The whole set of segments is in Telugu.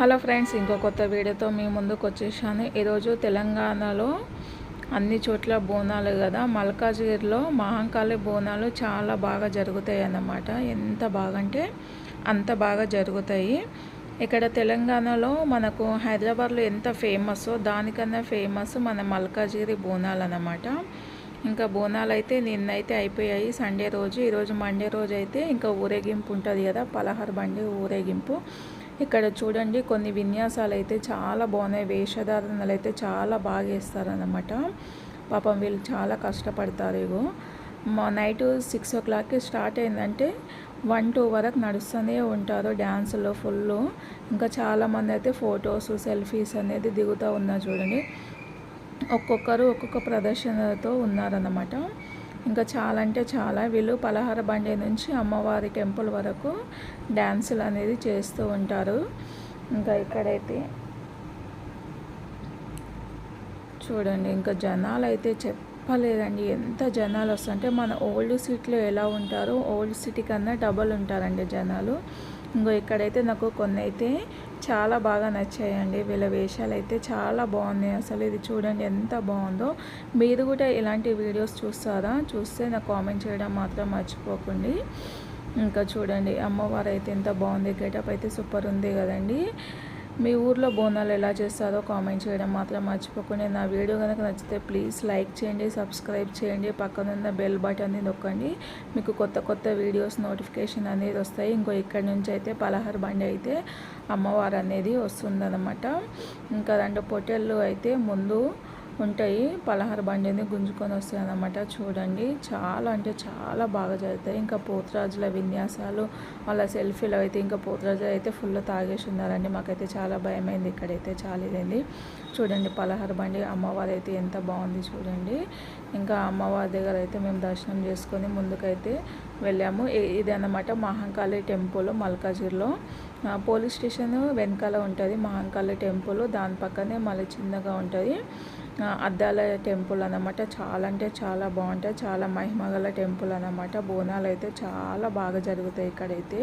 హలో ఫ్రెండ్స్ ఇంకో కొత్త వీడియోతో మీ ముందుకు వచ్చేసాను. ఈరోజు తెలంగాణలో అన్ని చోట్ల బోనాలు కదా. మల్కాజ్గిరిలో మహంకాళి బోనాలు చాలా బాగా జరుగుతాయి అన్నమాట. ఎంత బాగా అంటే అంత బాగా జరుగుతాయి. ఇక్కడ తెలంగాణలో మనకు హైదరాబాద్లో ఎంత ఫేమస్సో దానికన్నా ఫేమస్ మన మల్కాజ్గిరి బోనాలు అన్నమాట. ఇంకా బోనాలు అయితే నిన్నైతే అయిపోయాయి. సండే రోజు ఈరోజు మండే రోజు అయితే ఇంకా ఊరేగింపు ఉంటుంది కదా. పలహార బండి ఊరేగింపు. ఇక్కడ చూడండి కొన్ని విన్యాసాలు అయితే చాలా బాగున్నాయి. వేషధారణలు అయితే చాలా బాగా వేస్తారనమాట పాపం వీళ్ళు చాలా కష్టపడతారు ఇగో. మా నైట్ సిక్స్ ఓ క్లాక్కి స్టార్ట్ అయిందంటే వన్ టూ వరకు నడుస్తూనే ఉంటారు డ్యాన్స్లో ఫుల్ ఇంకా చాలామంది అయితే ఫొటోస్ సెల్ఫీస్ అనేది దిగుతూ ఉన్నారు చూడండి. ఒక్కొక్కరు ఒక్కొక్క ప్రదర్శనతో ఉన్నారన్నమాట. ఇంకా చాలా అంటే చాలా. వీళ్ళు పలహార బండి నుంచి అమ్మవారి టెంపుల్ వరకు డ్యాన్సులు అనేది చేస్తూ ఉంటారు. ఇంకా ఇక్కడైతే చూడండి ఇంకా జనాలు అయితే చెప్పలేదండి. ఎంత జనాలు వస్తుంటే మన ఓల్డ్ సిటీలో ఎలా ఉంటారో ఓల్డ్ సిటీ కన్నా డబల్ ఉంటారండి జనాలు. ఇంకో ఇక్కడైతే నాకు కొన్ని అయితే చాలా బాగా నచ్చాయండి. వీళ్ళ వేషాలు అయితే చాలా బాగున్నాయి. అసలు ఇది చూడండి ఎంత బాగుందో. మీరు కూడా ఇలాంటి వీడియోస్ చూస్తారా? చూస్తే నాకు కామెంట్ చేయడం మాత్రం మర్చిపోకండి. ఇంకా చూడండి అమ్మవారు అయితే ఎంత బాగుంది. గెటప్ అయితే సూపర్ ఉంది కదండి. మీ ఊర్లో బోనాలు ఎలా చేస్తారో కామెంట్ చేయడం మాత్రం మర్చిపోకండి. నా వీడియో కనుక నచ్చితే ప్లీజ్ లైక్ చేయండి సబ్స్క్రైబ్ చేయండి. పక్కనున్న బెల్ బటన్ని నొక్కండి. మీకు కొత్త కొత్త వీడియోస్ నోటిఫికేషన్ అనేది వస్తాయి. ఇంకో ఇక్కడ నుంచి అయితే పలహార బండి అయితే అమ్మవారు అనేది వస్తుందన్నమాట. ఇంకా రెండు పొట్టెళ్ళు అయితే ముందు ఉంటాయి. పలహార బండిని గుంజుకొని వస్తాయి అన్నమాట. చూడండి. చాలా అంటే చాలా బాగా జరుగుతాయి. ఇంకా పోతురాజుల విన్యాసాలు వాళ్ళ సెల్ఫీలు అయితే ఇంకా పోతురాజు అయితే ఫుల్ తాగేసి ఉన్నారండి. మాకైతే చాలా భయమైంది. ఇక్కడైతే చాలా ఇదైంది. చూడండి పలహార బండి. అమ్మవారు అయితే ఎంత బాగుంది చూడండి. ఇంకా అమ్మవారి దగ్గర అయితే మేము దర్శనం చేసుకొని ముందుకైతే వెళ్ళాము. ఇది అన్నమాట మహంకాళి టెంపుల్ మల్కాజిర్లో. పోలీస్ స్టేషన్ వెనకాల ఉంటుంది మహంకాళి టెంపుల్. దాని పక్కనే మళ్ళీ చిన్నగా ఉంటుంది. అద్దాల టెంపుల్ అనమాట చాలా అంటే చాలా బాగుంటాయి. చాలా మహిమగల టెంపుల్ అనమాట బోనాలు అయితే చాలా బాగా జరుగుతాయి ఇక్కడైతే.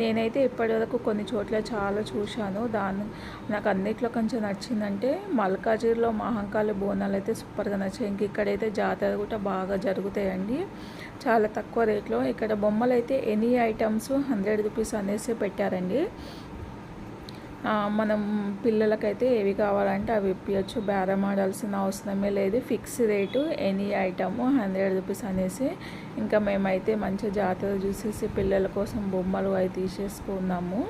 నేనైతే ఇప్పటివరకు కొన్ని చోట్ల చాలా చూశాను. దాని నాకు అన్నిట్లో కొంచెం నచ్చిందంటే మల్కాజీర్లో మహంకాళి బోనాలు అయితే సూపర్గా నచ్చాయి. ఇంక ఇక్కడైతే జాతర కూడా బాగా జరుగుతాయండి. చాలా తక్కువ రేట్లో. ఇక్కడ బొమ్మలు అయితే ఎనీ ఐటమ్స్ హండ్రెడ్ రూపీస్ అనేసి పెట్టారండి. మనం పిల్లలకైతే ఏవి కావాలంటే అవి ఇప్పించచ్చు బేరం ఆడాల్సిన అవసరమే లేదు. Fix rate any item hundred rupees అనేసి. ఇంకా మేమైతే మంచి జాతర చూసేసి పిల్లల కోసం బొమ్మలు అవి తీసేసుకున్నాము.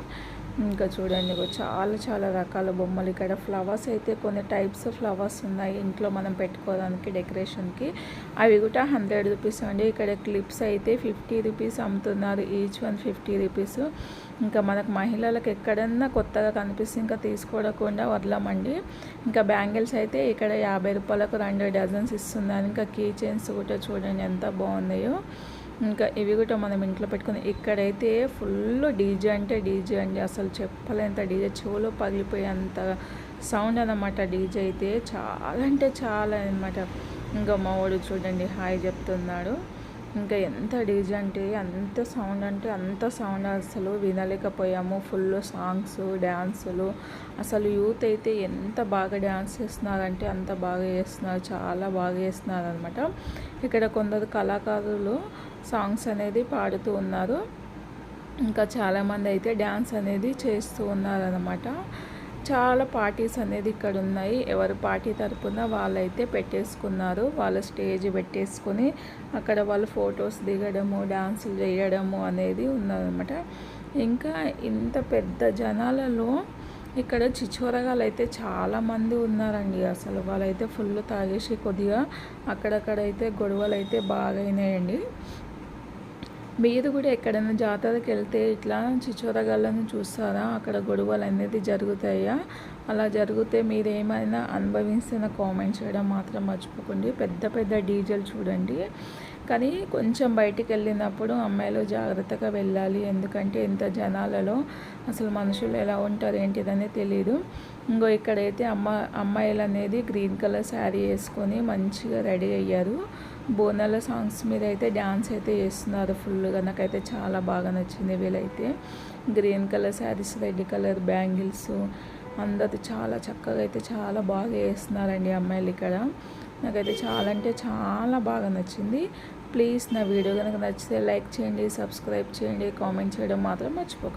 ఇంకా చూడండి చాలా చాలా రకాల బొమ్మలు. ఇక్కడ ఫ్లవర్స్ అయితే కొన్ని టైప్స్ ఫ్లవర్స్ ఉన్నాయి. ఇంట్లో మనం పెట్టుకోవడానికి డెకరేషన్కి. అవి కూడా హండ్రెడ్ రూపీస్ అండి. ఇక్కడ క్లిప్స్ అయితే ఫిఫ్టీ రూపీస్ అమ్ముతున్నారు. Each one fifty rupees. ఇంకా మనకు మహిళలకు ఎక్కడన్నా కొత్తగా కనిపిస్తే ఇంకా తీసుకోకుండా వదలమండి. ఇంకా బ్యాంగిల్స్ అయితే ఇక్కడ యాభై రూపాయలకు రెండు డజన్స్ ఇస్తున్నారు ఇంకా కీ చైన్స్ కూడా చూడండి ఎంత బాగున్నాయో. ఇంకా ఇవి కూడా మనం ఇంట్లో పెట్టుకుని ఇక్కడైతే ఫుల్ డీజే అంటే డీజే అండి. అసలు చెప్పలేంత డీజే. చెవులో పగిలిపోయేంత సౌండ్ అనమాట డీజే అయితే. చాలా అంటే చాలా అనమాట ఇంకా మా వాడు చూడండి హాయ్ చెప్తున్నాడు. ఇంకా ఎంత డీజే అంటే అంత సౌండ్ అంటే అంత సౌండ్ అసలు వినలేకపోయాము. ఫుల్ సాంగ్స్ డ్యాన్సులు. అసలు యూత్ అయితే ఎంత బాగా డ్యాన్స్ చేస్తున్నారంటే అంత బాగా చేస్తున్నారు. చాలా బాగా చేస్తున్నారు అనమాట ఇక్కడ కొందరు కళాకారులు సాంగ్స్ అనేది పాడుతూ ఉన్నారు. ఇంకా చాలామంది అయితే డ్యాన్స్ అనేది చేస్తూ ఉన్నారనమాట చాలా పార్టీస్ అనేది ఇక్కడ ఉన్నాయి. ఎవరు పార్టీ తరపున వాళ్ళైతే పెట్టేసుకున్నారు. వాళ్ళ స్టేజ్ పెట్టేసుకొని అక్కడ వాళ్ళు ఫొటోస్ దిగడము డాన్సులు చేయడము అనేది ఉన్నదనమాట ఇంకా ఇంత పెద్ద జనాలలో ఇక్కడ చిచ్చోరగాలు అయితే చాలామంది ఉన్నారండి. అసలు వాళ్ళైతే ఫుల్ తాగేసి కొద్దిగా అక్కడక్కడైతే గొడవలు అయితే బాగా అయినాయండి మీరు కూడా ఎక్కడైనా జాతరకి వెళ్తే ఇట్లా చిచ్చోరగాళ్ళను చూస్తారా? అక్కడ గొడవలు అనేది జరుగుతాయా? అలా జరిగితే మీరు ఏమైనా కామెంట్ చేయడం మాత్రం మర్చిపోకండి. పెద్ద పెద్ద డీజేలు చూడండి. కానీ కొంచెం బయటికి వెళ్ళినప్పుడు అమ్మాయిలు జాగ్రత్తగా వెళ్ళాలి. ఎందుకంటే ఇంత జనాలలో అసలు మనుషులు ఎలా ఉంటారు ఏంటిదని తెలియదు ఇంకో ఇక్కడైతే అమ్మ అమ్మాయిలు అనేది గ్రీన్ కలర్ శారీ వేసుకొని మంచిగా రెడీ అయ్యారు. బోనాల సాంగ్స్ మీద అయితే డ్యాన్స్ అయితే చేస్తున్నారు ఫుల్గా నాకైతే చాలా బాగా నచ్చింది వీళ్ళైతే. Green colour saris red colour bangles అందరు చాలా చక్కగా అయితే చాలా బాగా వేస్తున్నారండి అమ్మాయిలు ఇక్కడ. నాకైతే చాలా అంటే చాలా బాగా నచ్చింది. ప్లీజ్ నా వీడియో కనుక నచ్చితే లైక్ చేయండి సబ్స్క్రైబ్ చేయండి కామెంట్ చేయడం మాత్రం మర్చిపోకండి